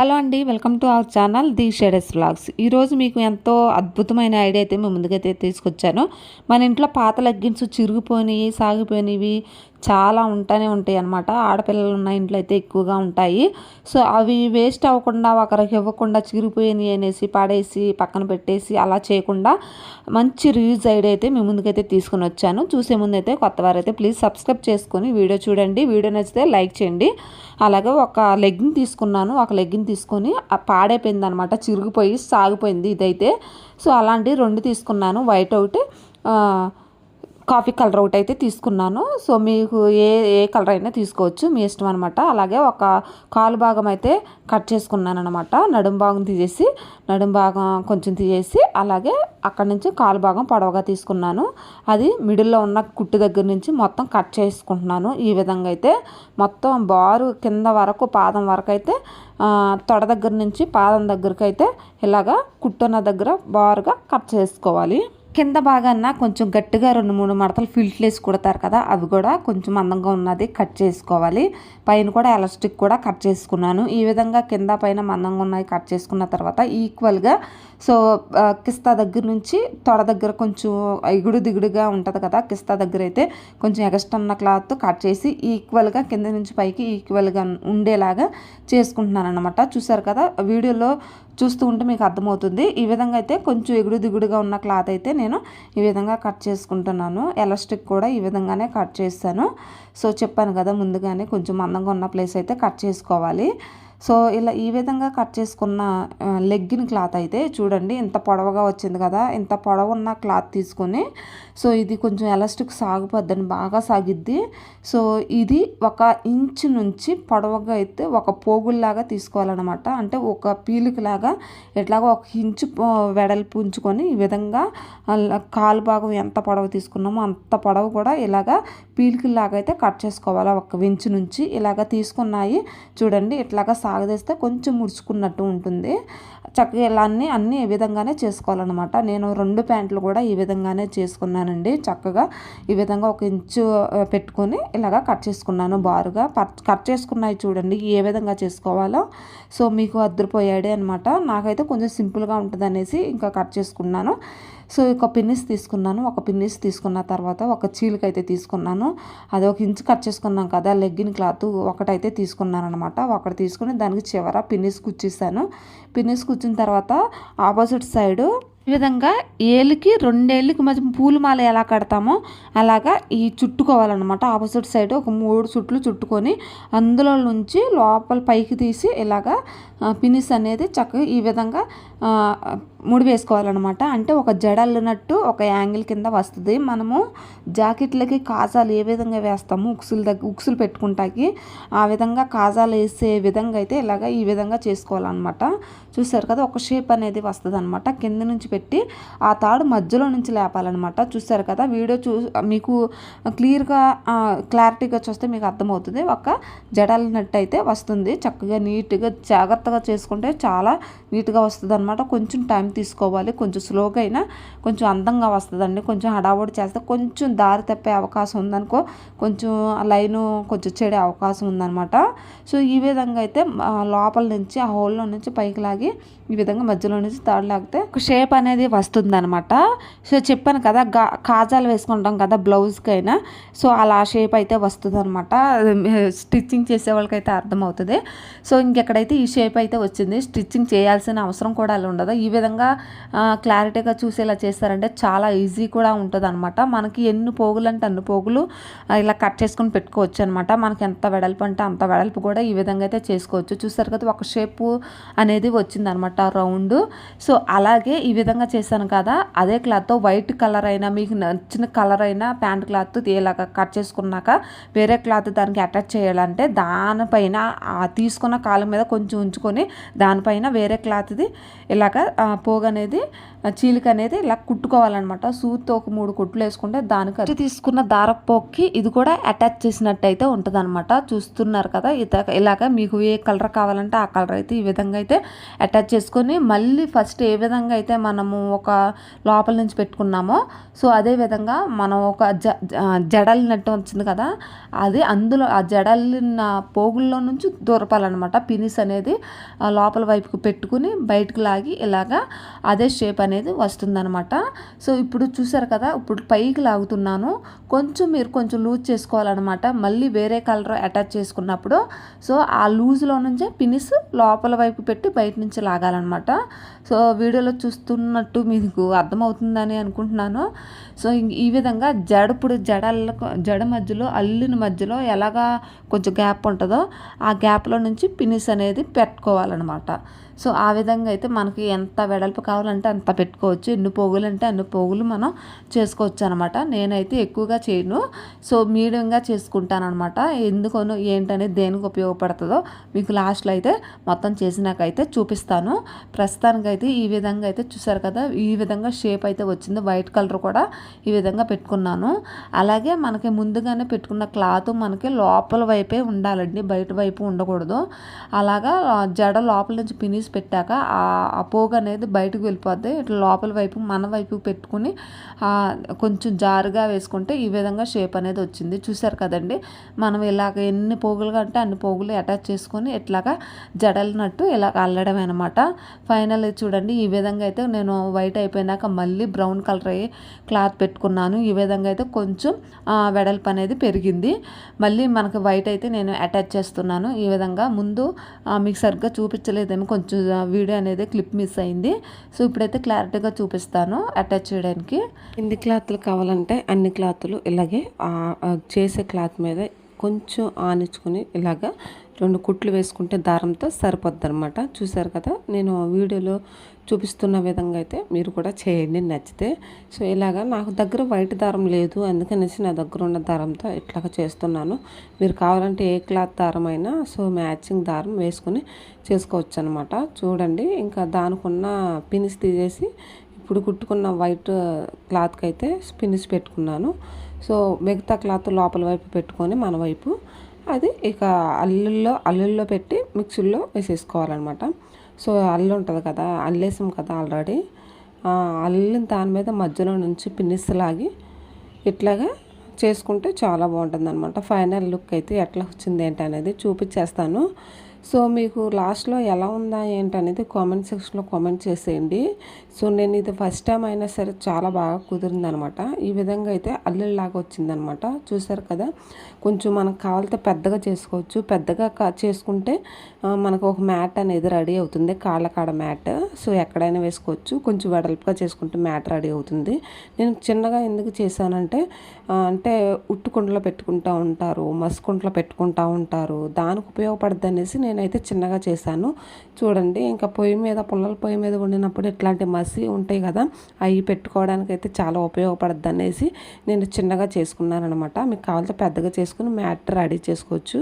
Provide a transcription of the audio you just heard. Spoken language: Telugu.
హలో అండి welcome to our channel the shades vlogs. ఈరోజు మీకు ఎంతో అద్భుతమైన ఐడియా అయితే మేము ముందుకైతే తీసుకొచ్చాను. మన ఇంట్లో పాత లెగ్గిన్స్ చిరిగిపోయినవి సాగిపోయినవి చాలా ఉంటానే ఉంటాయి అన్నమాట. ఆడపిల్లలు ఉన్న ఇంట్లో అయితే ఎక్కువగా ఉంటాయి. సో అవి వేస్ట్ అవ్వకుండా ఒకరికి ఇవ్వకుండా చిరిగిపోయినాయి అనేసి పాడేసి పక్కన పెట్టేసి అలా చేయకుండా మంచి రివ్యూస్ ఐడియా అయితే మీ ముందుకైతే తీసుకుని వచ్చాను. చూసే ముందైతే కొత్త వారైతే ప్లీజ్ సబ్స్క్రైబ్ చేసుకొని వీడియో చూడండి. వీడియో నచ్చితే లైక్ చేయండి. అలాగే ఒక లెగ్గిన్ తీసుకున్నాను. ఒక లెగ్గిన్ తీసుకొని పాడైపోయింది అనమాట చిరిగిపోయి సాగిపోయింది ఇదైతే. సో అలాంటి రెండు తీసుకున్నాను. వైట్ ఒకటి కాఫీ కలర్ ఒకటి అయితే తీసుకున్నాను. సో మీకు ఏ ఏ కలర్ అయినా తీసుకోవచ్చు. మీ ఇష్టం అనమాట అలాగే ఒక కాలు భాగం అయితే కట్ చేసుకున్నాను అనమాట నడుం భాగం తీసేసి నడుం భాగం కొంచెం తీసేసి అలాగే అక్కడ నుంచి కాలు భాగం పొడవగా తీసుకున్నాను. అది మిడిల్లో ఉన్న కుట్టు దగ్గర నుంచి మొత్తం కట్ చేసుకుంటున్నాను. ఈ విధంగా అయితే మొత్తం బారు కింద వరకు పాదం వరకు అయితే తొడ దగ్గర నుంచి పాదం దగ్గరికి అయితే ఇలాగా కుట్టున్న దగ్గర బారుగా కట్ చేసుకోవాలి. కింద భాగాన కొంచెం గట్టిగా రెండు మూడు మడతలు ఫిల్ట్లు వేసి కుడతారు కదా అవి కూడా కొంచెం మందంగా ఉన్నది కట్ చేసుకోవాలి. పైన కూడా ఎలాస్టిక్ కూడా కట్ చేసుకున్నాను. ఈ విధంగా కింద పైన మందంగా ఉన్నాయి కట్ చేసుకున్న తర్వాత ఈక్వల్గా సో కిస్తా దగ్గర నుంచి తొడ దగ్గర కొంచెం ఎగుడు దిగుడుగా ఉంటుంది కదా కిస్తా దగ్గర అయితే కొంచెం ఎగస్ట్ ఉన్న క్లాత్ కట్ చేసి ఈక్వల్గా కింద నుంచి పైకి ఈక్వల్గా ఉండేలాగా చేసుకుంటున్నాను అనమాట చూసారు కదా వీడియోలో చూస్తూ ఉంటే మీకు అర్థమవుతుంది. ఈ విధంగా అయితే కొంచెం ఎగుడు దిగుడుగా ఉన్న క్లాత్ అయితే నేను ఈ విధంగా కట్ చేసుకుంటున్నాను. ఎలాస్టిక్ కూడా ఈ విధంగానే కట్ చేస్తాను. సో చెప్పాను కదా ముందుగానే కొంచెం మందంగా ఉన్న ప్లేస్ అయితే కట్ చేసుకోవాలి. సో ఇలా ఈ విధంగా కట్ చేసుకున్న లెగ్గిన్ క్లాత్ అయితే చూడండి ఇంత పొడవుగా వచ్చింది కదా ఇంత పొడవు ఉన్న క్లాత్ తీసుకొని సో ఇది కొంచెం ఎలాస్టిక్ సాగిపోద్దని బాగా సాగిద్ది. సో ఇది ఒక ఇంచు నుంచి పొడవుగా అయితే ఒక పోగుల్లాగా తీసుకోవాలన్నమాట. అంటే ఒక పీలికలాగా ఎట్లాగో ఒక ఇంచు వెడల్పు ఉంచుకొని ఈ విధంగా కాలు భాగం ఎంత పొడవు తీసుకున్నామో అంత పొడవు కూడా ఇలాగా పీలికలాగా అయితే కట్ చేసుకోవాలి. ఒక ఇంచు నుంచి ఇలాగ తీసుకున్నాయి. చూడండి ఇట్లాగా సాగదీస్తే కొంచెం ముడుచుకున్నట్టు ఉంటుంది. చక్కగా ఇలా అన్ని అన్ని ఈ విధంగానే చేసుకోవాలన్నమాట. నేను రెండు ప్యాంట్లు కూడా ఈ విధంగానే చేసుకున్నానండి. చక్కగా ఈ విధంగా ఒక ఇంచు పెట్టుకొని ఇలాగా కట్ చేసుకున్నాను బారుగా. కట్ చేసుకున్నాయి చూడండి ఏ విధంగా చేసుకోవాలో. సో మీకు అద్దరిపోయాడే అనమాట నాకైతే కొంచెం సింపుల్గా ఉంటుంది అనేసి ఇంకా కట్ చేసుకున్నాను. సో ఒక పిన్నిస్ తీసుకున్నాను. ఒక పిన్నిస్ తీసుకున్న తర్వాత ఒక చీలిక అయితే తీసుకున్నాను. అది ఒక ఇంచు కట్ చేసుకున్నాం కదా లెగ్గిన్ క్లాత్ ఒకటైతే తీసుకున్నాను అనమాట ఒకటి తీసుకుని దానికి చివర పిన్నిస్ కుచ్చేసాను. పిన్నిస్ కుచ్చిన తర్వాత ఆపోజిట్ సైడు ఈ విధంగా ఏళ్ళకి రెండేళ్ళకి మధ్య పూలమాల ఎలా కడతామో అలాగా ఈ చుట్టుకోవాలన్నమాట. ఆపోజిట్ సైడ్ ఒక మూడు చుట్లు చుట్టుకొని అందులో నుంచి లోపల పైకి తీసి ఇలాగా పినిస్ అనేది చక్కగా ఈ విధంగా ముడి వేసుకోవాలన్నమాట. అంటే ఒక జడల్లినట్టు ఒక యాంగిల్ కింద వస్తుంది. మనము జాకెట్లకి కాజాలు ఏ విధంగా వేస్తాము ఉక్సులు దగ్గర ఉక్సులు పెట్టుకుంటాకి ఆ విధంగా కాజాలు వేసే విధంగా అయితే ఇలాగ ఈ విధంగా చేసుకోవాలన్నమాట. చూసారు కదా ఒక షేప్ అనేది వస్తుంది అనమాట కింద నుంచి పెట్టి ఆ తాడు మధ్యలో నుంచి లేపాలన్నమాట. చూసారు కదా వీడియో చూ మీకు క్లియర్గా క్లారిటీగా చూస్తే మీకు అర్థమవుతుంది. ఒక జడలినట్టు అయితే వస్తుంది. చక్కగా నీట్గా జాగ్రత్తగా చేసుకుంటే చాలా నీట్గా వస్తుంది అనమాట కొంచెం టైం తీసుకోవాలి. కొంచెం స్లోగా అయినా కొంచెం అందంగా వస్తుందండి. కొంచెం హడావుడి చేస్తే కొంచెం దారి తప్పే అవకాశం ఉందనుకో కొంచెం లైను కొంచెం చెడే అవకాశం ఉందన్నమాట. సో ఈ విధంగా అయితే లోపల నుంచి ఆ హోల్లో నుంచి పైకి లాగి ఈ విధంగా మధ్యలో నుంచి తాడు లాగితే ఒక షేప్ అనేది వస్తుందన్నమాట. సో చెప్పాను కదా గా కాజాలు వేసుకుంటాం కదా బ్లౌజ్కైనా. సో అలా షేప్ అయితే వస్తుంది అనమాట స్టిచ్చింగ్ చేసే వాళ్ళకైతే అర్థమవుతుంది. సో ఇంకెక్కడైతే ఈ షేప్ అయితే వచ్చింది. స్టిచ్చింగ్ చేయాల్సిన అవసరం కూడా అలా ఉండదు. ఈ విధంగా క్లారిటీగా చూసేలా చేస్తారంటే చాలా ఈజీ కూడా ఉంటుంది అనమాట మనకి ఎన్ని పోగులు అంటే అన్ని పోగులు ఇలా కట్ చేసుకొని పెట్టుకోవచ్చు అనమాట మనకి ఎంత వెడల్పు అంటే అంత వెడల్పు కూడా ఈ విధంగా అయితే చేసుకోవచ్చు. చూసారు కదా ఒక షేపు అనేది వచ్చిందనమాట రౌండ్. సో అలాగే ఈ విధంగా చేశాను కదా అదే క్లాత్తో వైట్ కలర్ అయినా మీకు నచ్చిన కలర్ అయినా ప్యాంట్ క్లాత్ ఇలాగ కట్ చేసుకున్నాక వేరే క్లాత్ దానికి అటాచ్ చేయాలంటే దానిపైన తీసుకున్న కాలం మీద కొంచెం ఉంచుకొని దానిపైన వేరే క్లాత్ది ఇలాగ పోగు అనేది చీలిక అనేది ఇలా కుట్టుకోవాలన్నమాట. సూత్తో ఒక మూడు కుట్లు వేసుకుంటే దానికి తీసుకున్న దారపోక్కి ఇది కూడా అటాచ్ చేసినట్టు అయితే ఉంటుంది అనమాట చూస్తున్నారు కదా ఇత ఇలాగ మీకు ఏ కలర్ కావాలంటే ఆ కలర్ అయితే ఈ విధంగా అయితే అటాచ్ చేసుకొని మళ్ళీ ఫస్ట్ ఏ విధంగా అయితే మనము ఒక లోపల నుంచి పెట్టుకున్నామో సో అదే విధంగా మనం ఒక జ జడలినట్టు వచ్చింది కదా అది అందులో ఆ జడలిన పోగుల్లో నుంచి దూరపాలన్నమాట. పినిస్ అనేది లోపల వైపుకు పెట్టుకుని బయటకు లాగి ఇలాగా అదే షేప్ అనేది వస్తుందనమాట సో ఇప్పుడు చూసారు కదా ఇప్పుడు పైకి లాగుతున్నాను. కొంచెం మీరు కొంచెం లూజ్ చేసుకోవాలన్నమాట. మళ్ళీ వేరే కలర్ అటాచ్ చేసుకున్నప్పుడు. సో ఆ లూజ్లో నుంచే పినిస్ లోపల వైపు పెట్టి బయట నుంచి లాగాలన్నమాట. సో వీడియోలో చూస్తున్నట్టు మీకు అర్థమవుతుందని అనుకుంటున్నాను. సో ఈ విధంగా జడపుడు జడల జడ మధ్యలో అల్లిన మధ్యలో ఎలాగా కొంచెం గ్యాప్ ఉంటుందో ఆ గ్యాప్లో నుంచి పినిస్ అనేది పట్టుకోవాలన్నమాట. సో ఆ విధంగా అయితే మనకి ఎంత వెడల్పు కావాలంటే అంత పెట్టుకోవచ్చు. ఎన్ని పోగులు అంటే అన్ని పోగులు మనం చేసుకోవచ్చు అనమాట నేనైతే ఎక్కువగా చేయను. సో మీడియంగా చేసుకుంటాను అనమాట ఎందుకనో ఏంటనేది దేనికి ఉపయోగపడుతుందో మీకు లాస్ట్లో అయితే మొత్తం చేసినాకైతే చూపిస్తాను. ప్రస్తుతానికైతే ఈ విధంగా అయితే చూసారు కదా ఈ విధంగా షేప్ అయితే వచ్చింది. వైట్ కలర్ కూడా ఈ విధంగా పెట్టుకున్నాను. అలాగే మనకి ముందుగానే పెట్టుకున్న క్లాత్ మనకి లోపల వైపే ఉండాలండి. బయట వైపు ఉండకూడదు. అలాగా జడ లోపల నుంచి పినిస్ పెట్టాక ఆ పోగు అనేది బయటకు వెళ్ళిపోద్ది. ఇట్లా లోపల వైపు మన వైపు పెట్టుకుని కొంచెం జారుగా వేసుకుంటే ఈ విధంగా షేప్ అనేది వచ్చింది. చూసారు కదండి? మనం ఇలాగ ఎన్ని పోగులుగా అంటే అన్ని పోగులు అటాచ్ చేసుకొని ఇట్లాగా జడలినట్టు ఇలా అల్లడం అనమాట ఫైనల్ చూడండి ఈ విధంగా అయితే నేను వైట్ అయిపోయినాక మళ్ళీ బ్రౌన్ కలర్ అయ్యి క్లాత్ పెట్టుకున్నాను. ఈ విధంగా అయితే కొంచెం వెడల్పు అనేది పెరిగింది. మళ్ళీ మనకు వైట్ అయితే నేను అటాచ్ చేస్తున్నాను. ఈ విధంగా ముందు మీకు సరిగ్గా చూపించలేదేమో కొంచెం వీడియో అనేది క్లిప్ మిస్ అయింది. సో ఇప్పుడైతే క్లారిటీగా చూపిస్తాను అటాచ్ చేయడానికి. ఎన్ని క్లాత్లు కావాలంటే అన్ని క్లాత్లు ఇలాగే చేసే క్లాత్ మీద కొంచెం ఆనించుకొని ఇలాగా రెండు కుట్లు వేసుకుంటే దారంతో సరిపోద్ది అనమాట చూసారు కదా నేను వీడియోలో చూపిస్తున్న విధంగా అయితే మీరు కూడా చేయండి నచ్చితే. సో ఇలాగా నాకు దగ్గర వైట్ దారం లేదు అందుకనేసి నా దగ్గర ఉన్న దారంతో ఇట్లాగా చేస్తున్నాను. మీరు కావాలంటే ఏ క్లాత్ దారం అయినా సో మ్యాచింగ్ దారం వేసుకొని చేసుకోవచ్చు అనమాట చూడండి ఇంకా దానికున్న పినిస్ తీసేసి ఇప్పుడు కుట్టుకున్న వైట్ క్లాత్కి అయితే పినిస్ పెట్టుకున్నాను. సో మిగతా క్లాత్ లోపల వైపు పెట్టుకొని మన వైపు అది ఇక అల్లుల్లో అల్లుల్లో పెట్టి మిక్సీలో వేసేసుకోవాలన్నమాట. సో అల్లు ఉంటుంది కదా అల్లేసాం కదా ఆల్రెడీ అల్లిన దాని మీద మధ్యలో నుంచి పిన్నిస్ లాగి ఇట్లాగా చేసుకుంటే చాలా బాగుంటుంది అనమాట ఫైనల్ లుక్ అయితే ఎట్లా వచ్చింది ఏంటి అనేది చూపించేస్తాను. సో మీకు లాస్ట్లో ఎలా ఉందా ఏంటనేది కామెంట్ సెక్షన్లో కామెంట్ చేసేయండి. సో నేను ఇది ఫస్ట్ టైం అయినా సరే చాలా బాగా కుదిరిందనమాట. ఈ విధంగా అయితే అల్లుల్లాగా వచ్చిందనమాట. చూసారు కదా? కొంచెం మనకు కావాలితే పెద్దగా చేసుకోవచ్చు. పెద్దగా చేసుకుంటే మనకు ఒక మ్యాట్ అనేది రెడీ అవుతుంది. కాళ్ళ కాడ మ్యాట్. సో ఎక్కడైనా వేసుకోవచ్చు. కొంచెం వెడల్పుగా చేసుకుంటే మ్యాట్ రెడీ అవుతుంది. నేను చిన్నగా ఎందుకు చేశానంటే అంటే ఉట్టుకుండలో పెట్టుకుంటూ ఉంటారు మసుకుండలో పెట్టుకుంటూ ఉంటారు. దానికి ఉపయోగపడుద్ది అనేసి నేనైతే చిన్నగా చేశాను. చూడండి ఇంకా పొయ్యి మీద పుల్లల పొయ్యి మీద వండినప్పుడు ఇట్లాంటి మసి ఉంటాయి కదా అవి పెట్టుకోవడానికి అయితే చాలా ఉపయోగపడద్దు అనేసి నేను చిన్నగా చేసుకున్నాను అనమాట మీకు కావాలంటే పెద్దగా చేసుకుని మ్యాట్ రెడీ చేసుకోవచ్చు.